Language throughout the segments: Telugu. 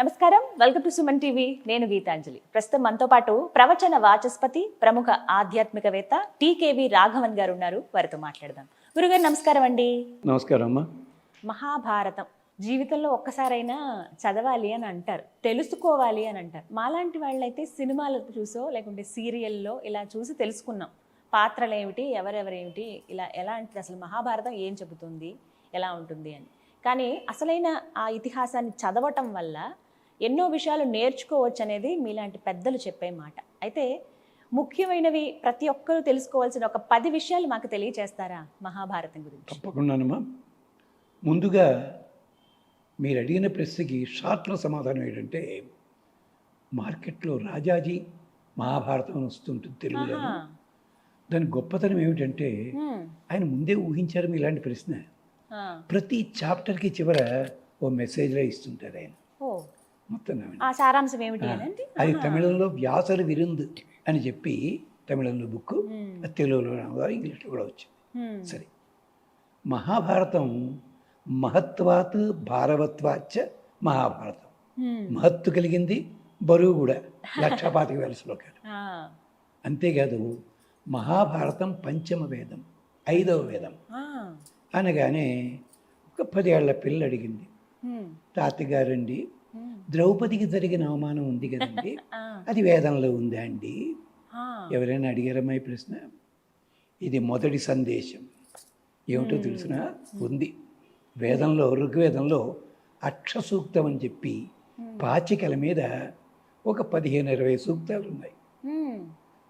నమస్కారం. Welcome to Suman TV. నేను గీతాంజలి. ప్రస్తుతం మనతో పాటు ప్రవచన వాచస్పతి ప్రముఖ ఆధ్యాత్మికవేత్త టీకేవి రాఘవన్ గారు ఉన్నారు. వారితో మాట్లాడదాం. గురుగారు నమస్కారం అండి. నమస్కారం అమ్మా. మహాభారతం. జీవితంలో ఒక్కసారైనా చదవాలి అని అంటారు. తెలుసుకోవాలి అని అంటారు. మాలాంటి వాళ్ళైతే సినిమాలు చూసో లేకుంటే సీరియల్లో ఇలా చూసి తెలుసుకున్నాం. పాత్రలు ఏమిటి ఎవరెవరేమిటి ఇలా ఎలాంటిది అసలు మహాభారతం ఏం చెబుతుంది ఎలా ఉంటుంది అని. కానీ అసలైన ఆ ఇతిహాసాన్ని చదవటం వల్ల ఎన్నో విషయాలు నేర్చుకోవచ్చు అనేది మీలాంటి పెద్దలు చెప్పే మాట అయితే ముఖ్యమైనవి ప్రతి ఒక్కరూ తెలుసుకోవాల్సిన ఒక పది విషయాలు మాకు తెలియచేస్తారా మహాభారతం గురించి తప్పకుండానమ్మా ముందుగా మీరు అడిగిన ప్రశ్నకి షార్ట్లో సమాధానం ఏంటంటే మార్కెట్లో రాజాజీ మహాభారతం అని వస్తుంటుంది తెలుగులో. దాని గొప్పతనం ఏమిటంటే. ఆయన ముందే ఊహించారు మీ ఇలాంటి ప్రశ్న. ప్రతి చాప్టర్కి చివర ఓ మెసేజ్లో ఇస్తుంటారు ఆయన మొత్తం. ఆ సారాంశం ఏమిటి అది తమిళంలో వ్యాసలు విరుందు అని చెప్పి తమిళంలో బుక్ తెలుగులో ఇంగ్లీష్లో కూడా వచ్చింది. సరే మహాభారతం మహత్వాత్ భారవత్వాచ మహాభారతం. మహత్తు కలిగింది బరువు కూడా లక్ష పాతిక వేల శ్లోకాలు. అంతేకాదు మహాభారతం పంచమ వేదం ఐదవ వేదం. అనగానే ఒక పదేళ్ళ పిల్ల అడిగింది. తాతగారండి. ద్రౌపదికి జరిగిన అవమానం ఉంది కదండి. అది వేదంలో ఉందా అండి. ఎవరైనా అడిగారమ్మా ఈ ప్రశ్న? ఇది మొదటి సందేశం. ఏమిటో తెలిసిన? ఉంది. వేదంలో ఋగ్వేదంలో అక్ష సూక్తం అని చెప్పి పాచికల మీద ఒక పదిహేను ఇరవై సూక్తాలు ఉన్నాయి.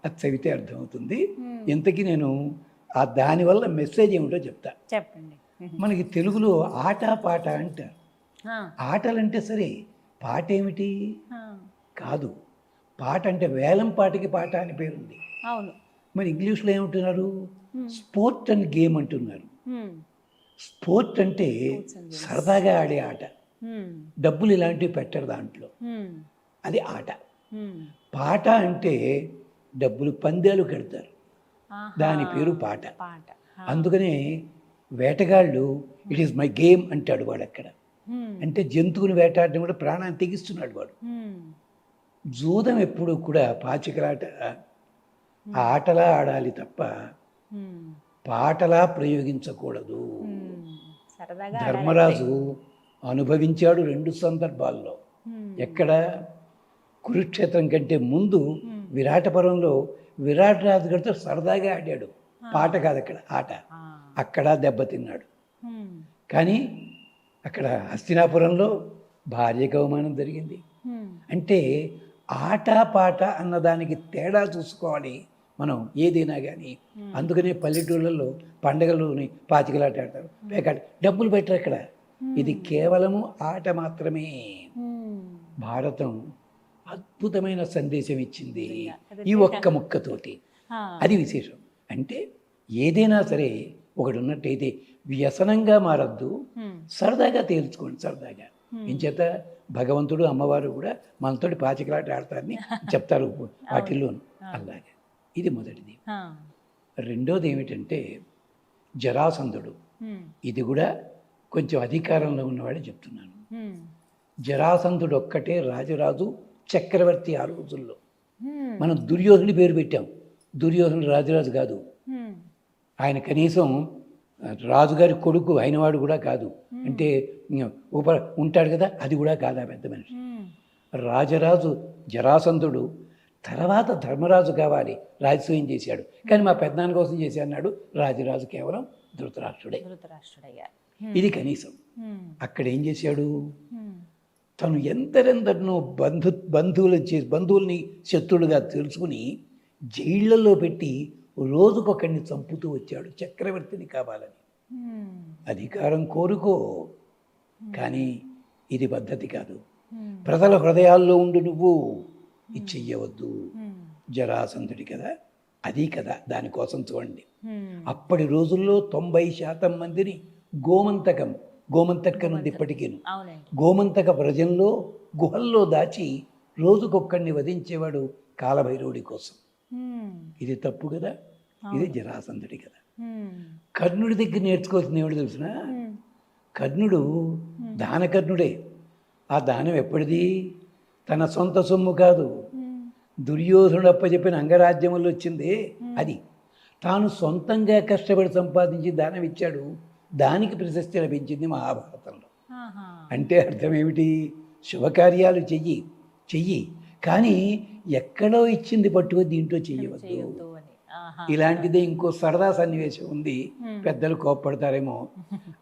అది చదివితే అర్థమవుతుంది. ఇంతకీ నేను ఆ దానివల్ల మెసేజ్ ఏమిటో చెప్తా. చెప్పండి. మనకి తెలుగులో ఆట పాట అంటారు. ఆటలంటే సరే పాట ఏమిటి. కాదు పాట అంటే వేలం పాటకి పాట అని పేరుంది అవును మరి ఇంగ్లీష్లో ఏమంటున్నారు స్పోర్ట్ అండ్ గేమ్ అంటున్నారు. స్పోర్ట్ అంటే. సరదాగా ఆడే ఆట. డబ్బులు ఇలాంటివి పెట్టరు దాంట్లో. అది ఆట. పాట అంటే డబ్బులు పందేలు కడతారు. దాని పేరు పాట. అందుకనే వేటగాళ్ళు ఇట్ ఈస్ మై గేమ్ అంటాడు వాడు అక్కడ. అంటే జంతువుని వేటాడడం కూడా ప్రాణాన్ని తెగిస్తున్నాడు వాడు హ్మ్. జూదం ఎప్పుడు కూడా పాచికలాట ఆ ఆటలా ఆడాలి తప్ప. పాటలా ప్రయోగించకూడదు ధర్మరాజు అనుభవించాడు రెండు సందర్భాల్లో. ఎక్కడ కురుక్షేత్రం కంటే ముందు Hmm. విరాటపురంలో విరాట్ రాజు గారితో సరదాగా ఆడాడు పాట కాదు అక్కడ ఆట ఆ. అక్కడ దెబ్బతిన్నాడు. కానీ అక్కడ హస్తినాపురంలో భార్యకు అవమానం జరిగింది. అంటే ఆట పాట అన్నదానికి తేడా చూసుకోవాలి మనం ఏదైనా కానీ అందుకనే పల్లెటూళ్ళల్లో పండగలోని పాచికలాట ఆడతారు. పేకాట డబ్బులు పెట్టరు అక్కడ. ఇది కేవలము ఆట మాత్రమే. భారతం అద్భుతమైన సందేశం ఇచ్చింది. ఈ ఒక్క ముక్కతోటి. అది విశేషం. అంటే ఏదైనా సరే ఒకటి ఉన్నట్టయితే వ్యసనంగా మారద్దు. సరదాగా తేల్చుకోండి సరదాగా ఇంచేత భగవంతుడు అమ్మవారు కూడా మనతోటి పాచికలాట ఆడతారని చెప్తారు వాటిల్లోను అలాగే ఇది మొదటిది. రెండోది ఏమిటంటే జరాసంధుడు. ఇది కూడా కొంచెం అధికారంలో ఉన్నవాడే చెప్తున్నాను. జరాసంధుడు ఒక్కటే రాజరాజు చక్రవర్తి ఆ రోజుల్లో. మనం దుర్యోధనుడి పేరు పెట్టాం దుర్యోధనుడు రాజరాజు కాదు. ఆయన కనీసం రాజుగారి కొడుకు అయినవాడు కూడా కాదు. అంటే ఉప ఉంటాడు కదా అది కూడా కాదు ఆ పెద్ద మనిషి. రాజరాజు జరాసంధుడు తర్వాత ధర్మరాజు కావాలి రాజసూయం చేశాడు. కానీ మా పెద్దనాన్న కోసం చేసి అన్నాడు రాజరాజు కేవలం ధృతరాష్ట్రుడే. ఇది కనీసం. అక్కడ ఏం చేశాడు. తను ఎందరెందరినో బంధు బంధువులు చే బంధువుల్ని శత్రులుగా తెలుసుకుని జైళ్ళలో పెట్టి రోజుకొకడిని చంపుతూ వచ్చాడు. చక్రవర్తిని కావాలని. హ్మ్. అధికారం కోరుకో. కానీ ఇది పద్ధతి కాదు. హ్మ్. ప్రజల హృదయాల్లో ఉండు నువ్వు. ఇది చెయ్యవద్దు. జరాసంధుడి కదా. అది కదా. దానికోసం చూడండి. అప్పటి రోజుల్లో తొంభై శాతం మందిని గోమంతకం గోమంతకం ఉంది ఇప్పటికీను. గోమంతక ప్రజల్లో గుహల్లో దాచి రోజుకొక్కడిని వధించేవాడు కాలభైరవుడి కోసం. ఇది తప్పు కదా. ఇది జరాసంధుడి కదా. కర్ణుడి దగ్గర నేర్చుకోవాల్సింది ఏమిటి తెలిసిన. కర్ణుడు దానకర్ణుడే. ఆ దానం ఎప్పటిది? తన సొంత సొమ్ము కాదు. దుర్యోధనుడు అప్పచెప్పిన అంగరాజ్యములు వచ్చింది అది. తాను సొంతంగా కష్టపడి సంపాదించి దానం ఇచ్చాడు. దానికి ప్రశస్తి లభించింది మహాభారతంలో. అంటే అర్థం ఏమిటి? శుభకార్యాలు చెయ్యి. చెయ్యి. కానీ ఎక్కడో ఇచ్చింది పట్టుకో దీంట్లో చెయ్యవద్దు. ఇలాంటిదే ఇంకో సరదా సన్నివేశం ఉంది. పెద్దలు కోప్పడతారేమో.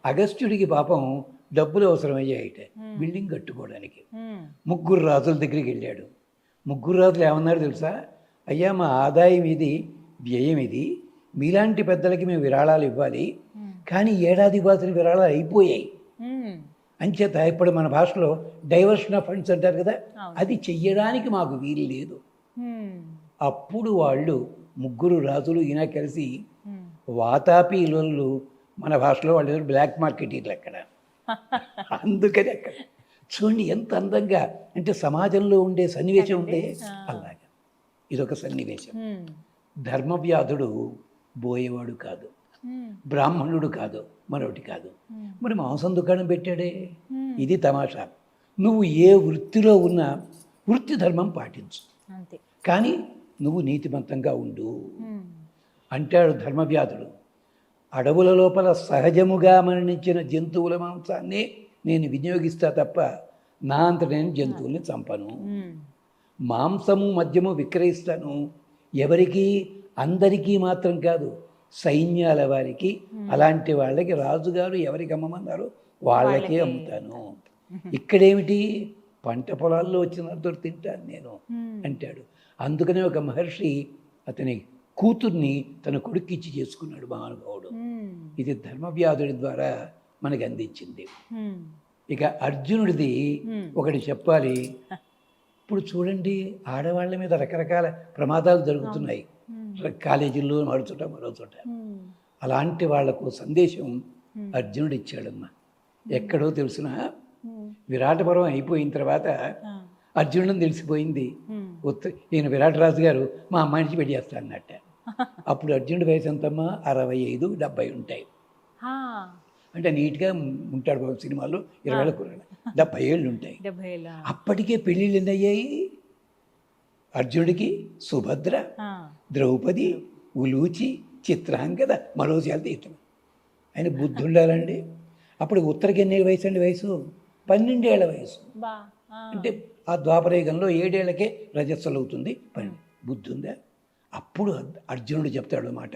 అగస్త్యుడికి పాపం డబ్బులు అవసరమయ్యాయిట. బిల్డింగ్ కట్టుకోవడానికి. ముగ్గురు రాజుల దగ్గరికి వెళ్ళాడు. ముగ్గురు రాజులు ఏమన్నారు తెలుసా? అయ్యా మా ఆదాయం ఇది వ్యయం ఇది. మీలాంటి పెద్దలకి మేము విరాళాలు ఇవ్వాలి. కానీ ఏడాది బాసిన విరాళాలు అయిపోయాయి. అంచేత ఇప్పుడు మన భాషలో డైవర్షన్ ఆఫ్ ఫండ్స్ అంటారు కదా. అది చెయ్యడానికి మాకు వీలు లేదు. అప్పుడు వాళ్ళు ముగ్గురు రాజులు ఈయన కలిసి ఉమ్. వాతాపి ఇళ్ళు మన భాషలో వాళ్ళు బ్లాక్ మార్కెటీలు అక్కడ. అందుకని అక్కడ. చూడండి ఎంత అందంగా. అంటే సమాజంలో ఉండే సన్నివేశం ఉండే అలాగా. ఇదొక సన్నివేశం. ధర్మవ్యాధుడు బోయేవాడు కాదు. బ్రాహ్మణుడు కాదు. మరొకటి కాదు. మరి మాంసం దుకాణం పెట్టాడే. ఇది తమాషా. నువ్వు ఏ వృత్తిలో ఉన్నా వృత్తి ధర్మం పాటించు. కానీ నువ్వు నీతిమంతంగా ఉండు. అంటాడు ధర్మవ్యాధుడు. అడవుల లోపల సహజముగా మరణించిన జంతువుల మాంసాన్ని నేను వినియోగిస్తా తప్ప నా అంత నేను జంతువుల్ని చంపను. మాంసము మద్యము విక్రయిస్తాను. ఎవరికి అందరికీ మాత్రం కాదు సైన్యాల వారికి అలాంటి వాళ్ళకి రాజుగారు ఎవరికి అమ్మమన్నారు? వాళ్ళకే అమ్ముతాను. ఇక్కడేమిటి? పంట పొలాల్లో వచ్చినంత తింటాను నేను. అంటాడు. అందుకనే ఒక మహర్షి అతని కూతుర్ని తన కొడుక్కిచ్చి చేసుకున్నాడు మహానుభావుడు. ఇది ధర్మవ్యాధుడి ద్వారా మనకి అందించింది. ఇక అర్జునుడిది. ఒకటి చెప్పాలి ఇప్పుడు చూడండి ఆడవాళ్ళ మీద రకరకాల ప్రమాదాలు జరుగుతున్నాయి. కాలేజీల్లో మరో చోట మరో చోట. అలాంటి వాళ్ళకు సందేశం. అర్జునుడు ఇచ్చాడమ్మా ఎక్కడో తెలిసిన. విరాటపురం అయిపోయిన తర్వాత ఆ. అర్జునుడిని తెలిసిపోయింది. ఉత్త ఈయన విరాటరాజు గారు మా అమ్మాయిని పెళ్ళి చేస్తా అన్నట్ట. అప్పుడు అర్జునుడి వయసు ఎంతమ్మా అరవై ఐదు డెబ్బై ఉంటాయి. అంటే నీట్గా ఉంటాడు బాబు సినిమాల్లో ఇరవై ఏళ్ళ కుర్రాడు. డెబ్బై ఏళ్ళు ఉంటాయి. అప్పటికే పెళ్ళిళ్ళు ఎన్ని అయ్యాయి అర్జునుడికి సుభద్ర. ద్రౌపది ఉలూచి చిత్రాంగద మరోజాలు తీయటం ఆయన బుద్ధి ఉండాలండి అప్పుడు ఉత్తరకి ఎన్ని వయసు అండి? వయసు? పన్నెండేళ్ళ వయసు. అంటే ఆ ద్వాపరయుగంలో ఏడేళ్ళకే రజస్సులు అవుతుంది పని బుద్ధి ఉందా? అప్పుడు అర్జునుడు చెప్తాడు అన్నమాట.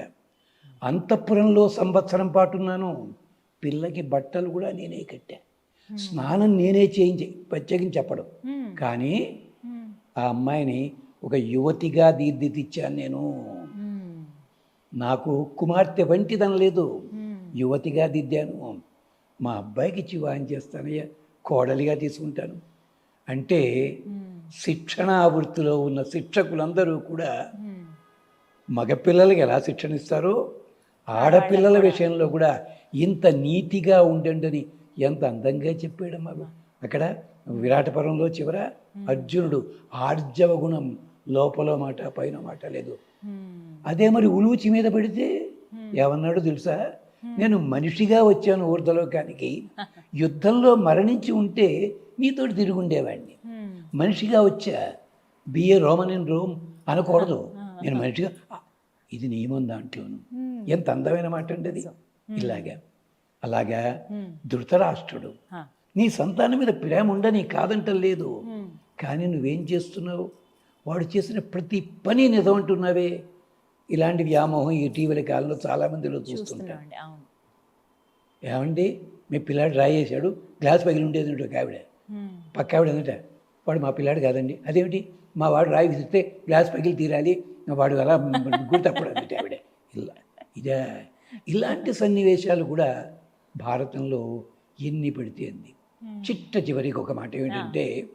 అంతఃపురంలో సంవత్సరం పాటున్నాను. పిల్లకి బట్టలు కూడా నేనే కట్టా. స్నానం నేనే చేయించి ప్రత్యేకించి చెప్పడం. కానీ. ఆ అమ్మాయిని ఒక యువతిగా తీర్చిదిద్దాను నేను. నాకు కుమార్తె వంటిదన లేదు. యువతిగా దిద్దాను. మా అబ్బాయికి ఇచ్చి వివాహం చేస్తానయ్యా. కోడలిగా తీసుకుంటాను. అంటే ఉమ్. శిక్షణా వృత్తిలో ఉన్న శిక్షకులందరూ కూడా. మగపిల్లలకి ఎలా శిక్షణ ఇస్తారో ఆడపిల్లల విషయంలో కూడా ఇంత నీతిగా ఉండండి ఎంత అందంగా చెప్పాడమ్మా అక్కడ విరాటపురంలో చివర అర్జునుడు ఆర్జవ గుణం లోపల మాట పైన మాట లేదు. అదే మరి ఉలూచి మీద పెడితే ఏమన్నాడు తెలుసా? నేను మనిషిగా వచ్చాను ఊర్ధలోకానికి యుద్ధంలో మరణించి ఉంటే నీతోటి తిరుగుండేవాడిని. మనిషిగా వచ్చా బిఏ రోమన్ ఇన్ రోమ్ అనకూడదు. నేను మనిషిగా ఇది నియమం దాంట్లోను. ఎంత అందమైన మాట అండి అది. ఇలాగా. అలాగా. ధృతరాష్ట్రుడు. నీ సంతానం మీద ప్రేమ ఉండని కాదంటం లేదు. కానీ నువ్వేం చేస్తున్నావు? వాడు చేసిన ప్రతి పని నిజం అంటున్నావే. ఇలాంటి వ్యామోహం ఈ ఇటీవల కాలంలో చాలామందిలో చూస్తుంటాం ఏమండి? మీ పిల్లాడు డ్రా చేశాడు. గ్లాస్ పగిలి ఉండేది ఒక ఆవిడ. పక్క ఆవిడ అందట వాడు మా పిల్లాడు కాదండి. అదేమిటి? మా వాడు రాయి విసిరితే గ్లాస్ పగిలి తీరాలి. వాడు అలా గుర్తప్పుడు అందట ఆవిడ. ఇలా ఇదే ఇలాంటి సన్నివేశాలు కూడా భారతంలో ఎన్ని పెడితే అంది చిట్ట చివరికి ఒక మాట ఏమిటంటే.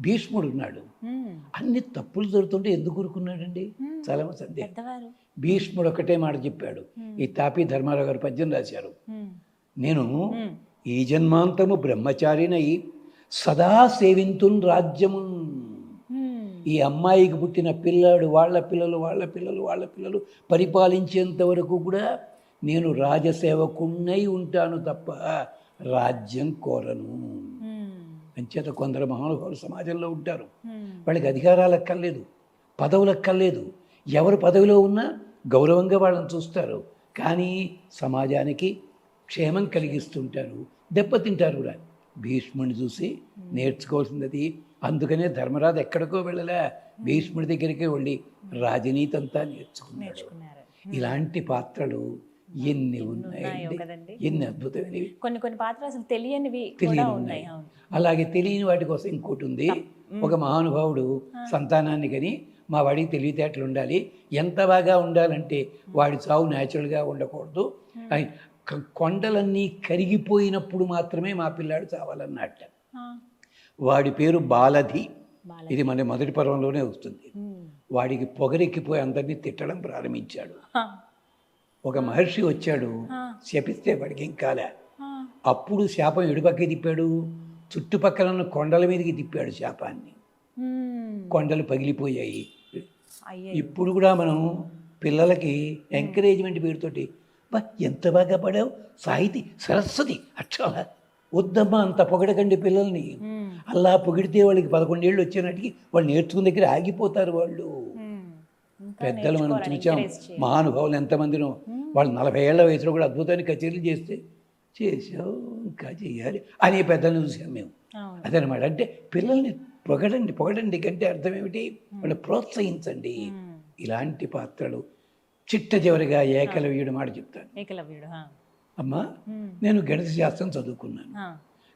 భీష్ముడు ఉన్నాడు. అన్ని తప్పులు జరుగుతుంటే ఎందుకు ఊరుకున్నాడండి? చాలా సందేహం భీష్ముడు ఒకటే మాట చెప్పాడు. ఈ తాపి ధర్మారావు గారు పద్యం రాశారు. నేను. ఈ జన్మాంతము బ్రహ్మచారినై సదా సేవింతున్ రాజ్యమున్. ఈ అమ్మాయికి పుట్టిన పిల్లాడు వాళ్ళ పిల్లలు వాళ్ళ పిల్లలు వాళ్ళ పిల్లలు పరిపాలించేంత వరకు కూడా నేను రాజసేవకున్నై ఉంటాను తప్ప రాజ్యం కోరను. అంచేత కొందరు మహానుభావులు సమాజంలో ఉంటారు. వాళ్ళకి అధికారాలు అక్కర్లేదు పదవులు అక్కర్లేదు ఎవరు పదవిలో ఉన్నా గౌరవంగా వాళ్ళని చూస్తారు కానీ సమాజానికి క్షేమం కలిగిస్తుంటారు దెబ్బతింటారు కూడా భీష్ముడిని చూసి నేర్చుకోవాల్సింది అది అందుకనే ధర్మరాజు ఎక్కడికో వెళ్ళలే. భీష్ముడి దగ్గరికి వెళ్ళి రాజనీతి అంతా నేర్చుకున్నాడు. నేర్చుకున్నారు. ఇలాంటి పాత్రలు ఎన్ని ఉన్నాయో ఉన్నాయండి ఎన్ని అద్భుతమైనవి. కొన్ని కొన్ని పాత్రలు అసలు తెలియనివి ఉన్నాయి. అలాగే తెలియని వాటి కోసం ఇంకోటి ఉంది. ఒక మహానుభావుడు సంతానాన్ని కని మా వాడికి తెలివితేటలు ఉండాలి ఎంత బాగా ఉండాలంటే వాడి చావు న్యాచురల్గా ఉండకూడదు. కొండలన్నీ కరిగిపోయినప్పుడు మాత్రమే మా పిల్లాడు చావాలన్నట్ట వాడి పేరు బాలధి. బాల ఇది మన మొదటి పర్వంలోనే వస్తుంది. వాడికి పొగరెక్కిపోయి అందరినీ తిట్టడం ప్రారంభించాడు. ఒక మహర్షి వచ్చాడు. శపిస్తే వాడికి ఇంకాలే ఆ, అప్పుడు శాపం ఎడుపక్కి తిప్పాడు? చుట్టుపక్కల ఉన్న కొండల మీదకి తిప్పాడు శాపాన్ని. కొండలు పగిలిపోయాయి. ఇప్పుడు కూడా మనం పిల్లలకి ఎంకరేజ్మెంట్ పేరుతోటి బా ఎంత బాగా పడావు? సాహితీ సరస్వతి అక్షరాల? వద్దమ్మా అంత పొగడకండి పిల్లల్ని. అలా పొగిడితే వాళ్ళకి పదకొండేళ్ళు వచ్చేనాటికి వాళ్ళు నేర్చుకున్న దగ్గర ఆగిపోతారు వాళ్ళు. పెద్దలు మనం చూసాం. మహానుభావులు ఎంతమందినో. వాళ్ళు నలభై ఏళ్ళ వయసులో కూడా అద్భుతాన్ని కచేరీలు చేస్తే చేసావు ఇంకా చేయాలి అనే పెద్దలను చూసాం మేము. అదనమాట. అంటే పిల్లల్ని పొగడండి పొగడండి కంటే అర్థం ఏమిటి? వాళ్ళు ప్రోత్సహించండి. ఇలాంటి పాత్రలు చిట్ట చివరిగా ఏకలవ్యుడు మాట చెప్తాను ఏకలవ్యుడు. అమ్మా మ్మ్. నేను గణిత శాస్త్రం చదువుకున్నాను.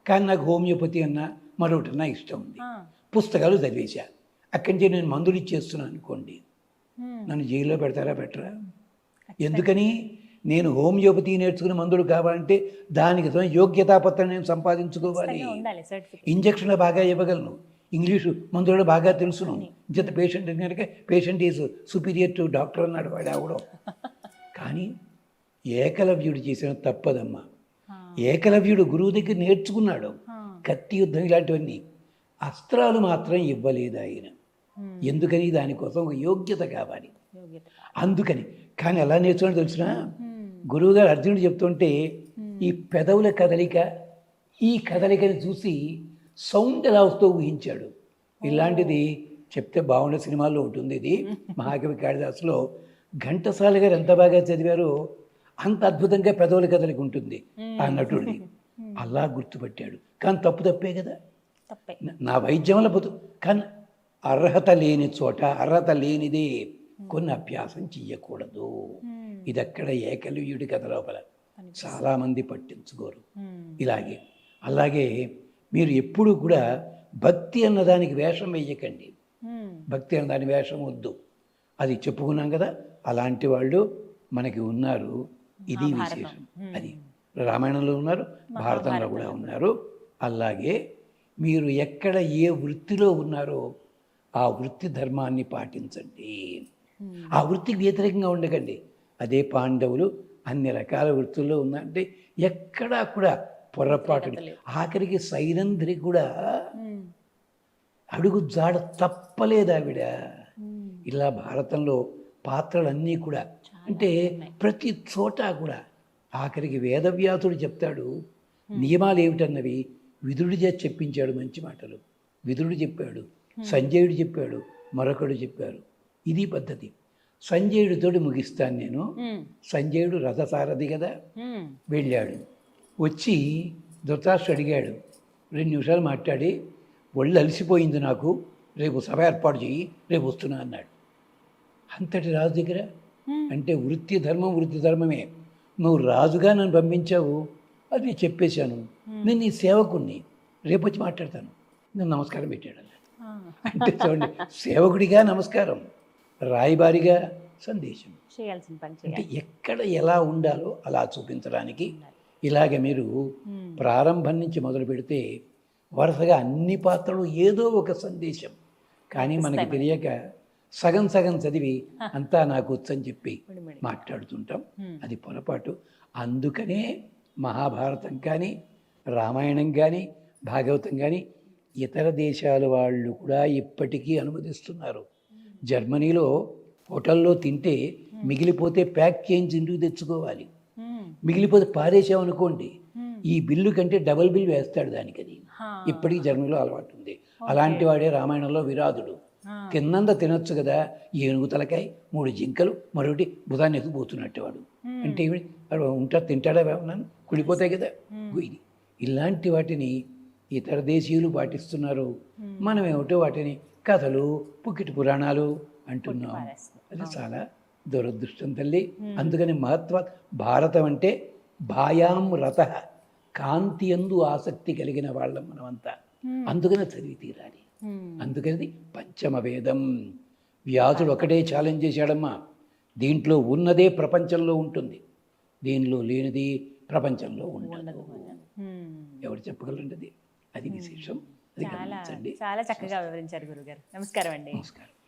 కానీ నాకు హోమియోపతి అన్న మరొకటి అన్న ఇష్టం ఉంది. పుస్తకాలు చదివేశా. అక్కడి నుంచి నేను మందులు ఇచ్చేస్తున్నాను అనుకోండి. నన్ను జైల్లో పెడతారా పెట్టరా? ఎందుకని? నేను హోమియోపతి నేర్చుకునే మందులు కావాలంటే దానికి తోని యోగ్యతాపత్రం నేను సంపాదించుకోవాలి. ఇంజక్షన్లు బాగా ఇవ్వగలను. ఇంగ్లీషు మందులు బాగా తెలుసును. ఇంత పేషెంట్ కనుక patient is superior to doctor అన్నాడు వాడు ఆవిడ. కానీ ఏకలవ్యుడు చేసిన తప్పదమ్మా. ఏకలవ్యుడు గురువు దగ్గర నేర్చుకున్నాడు. కత్తి యుద్ధం ఇలాంటివన్నీ. అస్త్రాలు మాత్రం ఇవ్వలేదు ఆయన. ఎందుకని? దానికోసం ఒక యోగ్యత కావాలి. అందుకని. కానీ ఎలా నేర్చుకున్నాడో తెలిసిన. గురువుగారు అర్జునుడు చెప్తుంటే ఈ పెదవుల కదలిక ఈ కదలికని చూసి సౌండ్ ఎలా వస్తూ ఊహించాడు. ఇలాంటిది చెప్తే బాగుండే సినిమాల్లో ఉంటుంది ఇది. మహాకవి కాళిదాసులో ఘంటసాల గారు ఎంత బాగా చదివారో అంత అద్భుతంగా పెదవుల కదలిక ఉంటుంది ఆ నటుడిది. అలా గుర్తుపట్టాడు. కానీ తప్పు తప్పే కదా? నా- వైద్యంలో బతు కానీ అర్హత లేని చోట అర్హత లేనిదే కొన్ని అభ్యాసం చెయ్యకూడదు. మ్మ్. ఇదక్కడ ఏకలవ్యుడి కథ లోపల. చాలామంది పట్టించుకోరు. ఇలాగే. అలాగే మీరు ఎప్పుడు కూడా భక్తి అన్నదానికి వేషం వేయకండి. భక్తి అన్నదాని వేషం వద్దు. అది చెప్పుకున్నాం కదా అలాంటి వాళ్ళు మనకి ఉన్నారు. ఇది విశేషం. అది రామాయణంలో ఉన్నారు భారతంలో కూడా ఉన్నారు. అలాగే మీరు ఎక్కడ ఏ వృత్తిలో ఉన్నారో ఆ వృత్తి ధర్మాన్ని పాటించండి. ఆ వృత్తికి వ్యతిరేకంగా ఉండకండి. అదే పాండవులు అన్ని రకాల వృత్తుల్లో ఉన్నారంటే ఎక్కడా కూడా పొరపాటు ఆఖరికి సైరంధ్రి కూడా. అడుగు జాడ తప్పలేదు ఆవిడ. ఇలా భారతంలో పాత్రలన్నీ కూడా. అంటే ప్రతి చోట కూడా ఆఖరికి వేదవ్యాసుడు చెప్తాడు నియమాలు ఏమిటన్నవి? విదురుడు చేసి చెప్పించాడు మంచి మాటలు. విదురుడు చెప్పాడు సంజయుడు చెప్పాడు మరొకడు చెప్పారు. ఇది పద్ధతి. సంజయుడితోటి ముగిస్తాను నేను. సంజయుడు రథసారథి కదా. వెళ్ళాడు. వచ్చి ధృతరాష్ట్రుడు అడిగాడు రెండు నిమిషాలు మాట్లాడి ఒళ్ళు అలసిపోయింది నాకు రేపు సభ ఏర్పాటు చెయ్యి రేపు వస్తున్నా అన్నాడు. అంతటి రాజు దగ్గర. అంటే వృత్తి ధర్మం వృత్తి ధర్మమే. నువ్వు రాజుగా నన్ను పంపించావు అది నేను చెప్పేశాను. నేను నీ సేవకుణ్ణి. రేపు వచ్చి మాట్లాడతాను. నేను నమస్కారం పెట్టాడు. అంటే చూడండి సేవకుడిగా నమస్కారం రాయబారిగా సందేశం. చేయాల్సిన పని అంటే ఎక్కడ ఎలా ఉండాలో అలా చూపించడానికి ఇలాగ మీరు. ప్రారంభం నుంచి మొదలు పెడితే వరుసగా అన్ని పాత్రలు ఏదో ఒక సందేశం కానీ మనకి తెలియక సగం సగం చదివి అంతా నాకు వచ్చని చెప్పి. మాట్లాడుతుంటాం. అది పొరపాటు అందుకనే మహాభారతం కానీ రామాయణం కానీ భాగవతం కానీ ఇతర దేశాల వాళ్ళు కూడా ఇప్పటికీ అనుమతిస్తున్నారు జర్మనీలో హోటల్లో తింటే మిగిలిపోతే ప్యాక్ చేయించి ఇంటికి తెచ్చుకోవాలి. మిగిలిపోతే పారేసామనుకోండి. ఈ బిల్లు కంటే డబల్ బిల్ వేస్తాడు దానికి అది. ఇప్పటికీ జన్మలో అలవాటు ఉంది. అలాంటి వాడే రామాయణంలో విరాధుడు ఆ. కిందంద తినొచ్చు కదా ఏనుగు తలకాయ మూడు జింకలు మరొకటి బుధాన్ని ఎత్తుకుపోతున్నట్టు వాడు అంటే ఏమి? వాడు ఉంటా తింటాడా ఉన్నాను కుడిపోతాయి కదా. ఇది ఇలాంటి వాటిని ఇతర దేశీయులు పాటిస్తున్నారు. మనం ఏమిటో వాటిని కథలు పుక్కిటి పురాణాలు అంటున్నాం. అది చాలా దురదృష్టం తల్లి. అందుకని మహత్వ భారతం అంటే భాయాం రథ కాంతి ఎందు ఆసక్తి కలిగిన వాళ్ళం మనమంతా. అందుకనే చదివి తీరాలి. అందుకని పంచమ వేదం. వ్యాసుడు ఒకటే ఛాలెంజ్ చేశాడమ్మా. దీంట్లో ఉన్నదే ప్రపంచంలో ఉంటుంది. దీనిలో లేనిది ప్రపంచంలో ఉండదు. ఎవరు చెప్పగలరండి అది విశేషం. చాలా చక్కగా వివరించారు గురుగారు. నమస్కారం అండి. నమస్కారం.